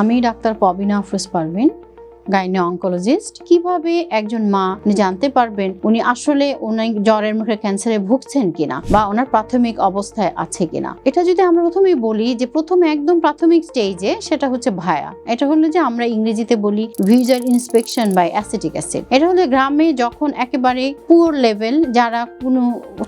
আমি ডাক্তার পবিনা Afroz Parvin gynae oncologist কীভাবে একজন মা, উনি জানতে পারবেন উনি আসলে উনি জ্বরের মুখে ক্যান্সারে ভুগছেন কিনা বা ওনার প্রাথমিক অবস্থায় আছে কিনা। এটা যদি আমরা প্রথমেই বলি যে প্রথমে একদম প্রাথমিক স্টেজে সেটা হচ্ছে ভায়া। এটা হলো যে আমরা ইংরেজিতে বলি visual inspection by acetic acid এটা হলো গ্রামে যখন একেবারে পুয়ার লেভেল যারা কোনো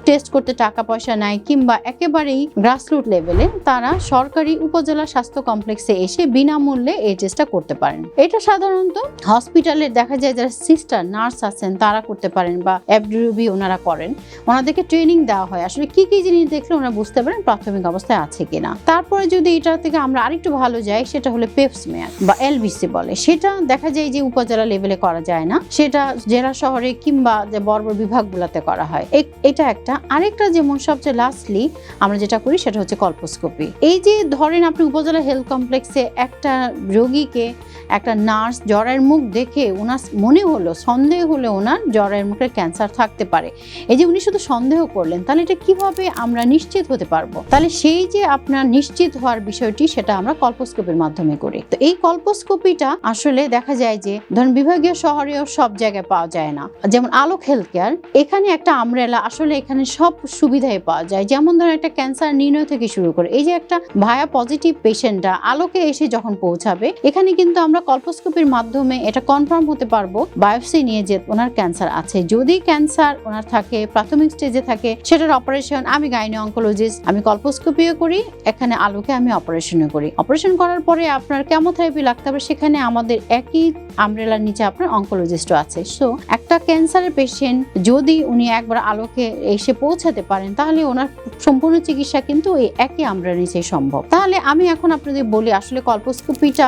টেস্ট করতে টাকা পয়সা নাই কিংবা একেবারেই গ্রাসরুট লেভেলে তারা সরকারি উপজেলা স্বাস্থ্য কমপ্লেক্সে এসে বিনামূল্যে এই টেস্টটা করতে পারেন। এটা সাধারণত হসপিটালে দেখা যায় যারা সিস্টার, নার্স আছেন, তারা করতে পারেন বা এফডিরুবি ওনারা করেন। ওনাদেরকে ট্রেনিং দেওয়া হয়। আসলে কি কি জিনিস দেখলে ওনারা বুঝতে পারেন প্রাথমিক অবস্থায় আছে কিনা। তারপরে যদি এটা থেকে আমরা আরেকটু ভালো যাই, সেটা হলো পেপসমেয়ার বা এলবিসি বলে। সেটা দেখা যায় যে উপজেলা লেভেলে করা যায় না। সেটা জেলা শহরে কিংবা যে বড় বিভাগগুলোতে করা হয়। এটা একটা। আরেকটা যেমন সবচেয়ে লাস্টলি আমরা যেটা করি, সেটা হচ্ছে কল্পোস্কোপি এই যে ধরেন আপনি উপজেলা হেলথ কমপ্লেক্সে একটা রোগীকে একটা নার্স জ্বরের মুখ দেখে ওনার মনে হলো, সন্দেহ হলে ওনার জ্বরের মুখে ক্যান্সার থাকতে পারে। এই যে উনি শুধু সন্দেহ করলেন, তাহলে এটা কীভাবে আমরা নিশ্চিত হতে পারব? তাহলে সেই যে আপনার নিশ্চিত হওয়ার বিষয়টি, সেটা আমরা কল্পোস্কোপির মাধ্যমে করি। তো এই কল্পোস্কোপিটা আসলে দেখা যায় যে, ধরুন বিভাগীয় শহরেও সব জায়গায় পাওয়া যায় না। যেমন আলোক হেলথ কেয়ার এখানে একটা আমরেলা আসলে এখানে সব সুবিধাই পাওয়া যায়। যেমন ধরুন একটা ক্যান্সার নির্ণয় থেকে শুরু করে, এই যে একটা ভায়া পজিটিভ পেশেন্টরা আলোকে এসে যখন পৌঁছাবে, এখানে কিন্তু আমরা কল্পোস্কোপির মাধ্যমে এটা কনফার্ম হতে পারব বায়োপসি নিয়ে যে ওনার ক্যান্সার আছে। যদি ক্যান্সার ওনার থাকে, প্রাথমিক স্টেজে থাকে, সেটার অপারেশন আমি গাইনি অঙ্কোলজিস্ট আমি কল্পোস্কোপিও করি, এখানে আলোকে আমি অপারেশনও করি। অপারেশন করার পরে আপনার কেমোথেরাপি লাগতে হবে, সেখানে আমাদের একই আমরেলার নিচে আপনার অঙ্কোলজিস্টও আছে। সো একটা ক্যান্সারের পেশেন্ট যদি উনি একবার আলোকে এসে পৌঁছাতে পারেন, তাহলে ওনার সম্পূর্ণ চিকিৎসা কিন্তু এই একই আমরেলার নিচে সম্ভব। তাহলে আমি এখন আপনাদের বলি, আসলে কল্পোস্কোপিটা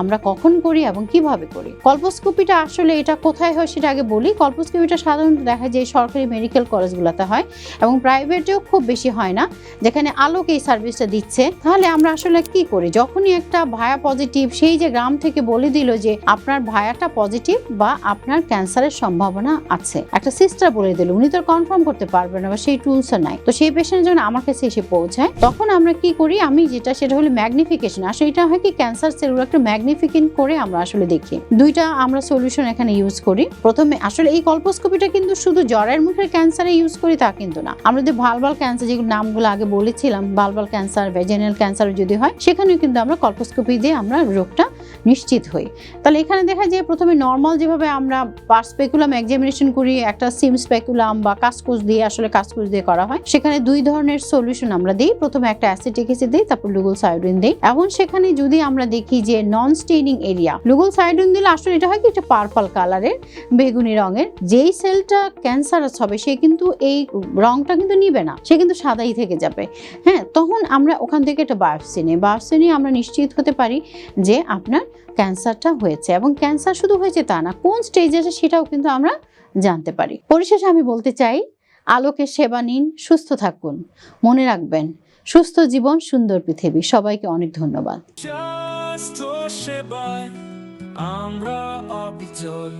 আমরা কখন করি এবং কীভাবে করি। কল্পোস্কোপিটা আসলে এটা কোথায় হয় সেটা আগে বলি। কল্পোস্কোপিটা সাধারণত দেখা যায় সরকারি মেডিকেল কলেজগুলোতে হয় এবং প্রাইভেটেও খুব বেশি হয় না। যেখানে আলোক এই সার্ভিসটা দিচ্ছে। তাহলে আমরা আসলে কি করি? যখনই একটা ভায়া পজিটিভ সেই যে গ্রাম থেকে বলে দিল যে আপনার ভায়াটা পজিটিভ বা আপনার ক্যান্সারের সম্ভাবনা আছে। একটা সিস্টার বলে দিল। উনি তো কনফার্ম করতে পারবেন না বা সেই টুলস নাই। তো সেই পেশেন্ট যখন আমার কাছে এসে পৌঁছায়। তখন আমরা কি করি? আমি যেটা সেটা হলো ম্যাগনিফিকেশন আসলে এটা হয় কি? ক্যান্সার সেলগুলো একটা ম্যাগনিফিকেশন করে আমরা আসলে দেখি। দুইটা আমরা সলিউশন এখানে ইউজ করি। প্রথমে আসলে এই কল্পোস্কোপিটা কিন্তু শুধু জ্বরের মুখের ক্যান্সারে ইউজ করি তা কিন্তু না। আমরা যে ভালভাল ক্যান্সার যেগুলো নামগুলো আগে বলেছিলাম ভালভাল ক্যান্সার ভেজেনাল ক্যান্সার যদি হয়, সেখানেও কিন্তু আমরা কল্পোস্কোপি দিয়ে আমরা রোগটা নিশ্চিত হই। তাহলে এখানে দেখা যায় প্রথমে নর্মাল যেভাবে আমরা পার্সপেকুলাম এক্সামিনেশন করি, একটা সিম স্পেকুলাম বা কাসকুস দিয়ে আসলে কাসকুস দিয়ে করা হয়। সেখানে দুই ধরনের সলিউশন আমরা দিই। প্রথমে একটা অ্যাসিটিক অ্যাসিড দিই, তারপর লুগুল সায়োডিন দিই। এবং সেখানে যদি আমরা দেখি যে নন স্টেনিং এরিয়া লুগুল সায়োডিন দিলে আসলে এটা হয় কি? একটা পার্পল কালারের বেগুনি রঙের। যেই সেলটা ক্যান্সারাস হবে, সে কিন্তু এই রংটা কিন্তু নিবে না। সে কিন্তু সাদাই থেকে যাবে। হ্যাঁ তখন আমরা ওখান থেকে একটা বায়োপসি নিই। বায়োপসি নিয়ে আমরা নিশ্চিত হতে পারি যে আপনার ক্যান্সারটা হয়েছে এবং ক্যান্সার শুধু হয়েছে তা না, কোন স্টেজে সেটাও কিন্তু আমরা জানতে পারি। পরিশেষে আমি বলতে চাই আলোকে সেবা নিন, সুস্থ থাকুন। মনে রাখবেন, সুস্থ জীবন সুন্দর পৃথিবী। সবাইকে অনেক ধন্যবাদ। আমরা অবিচল।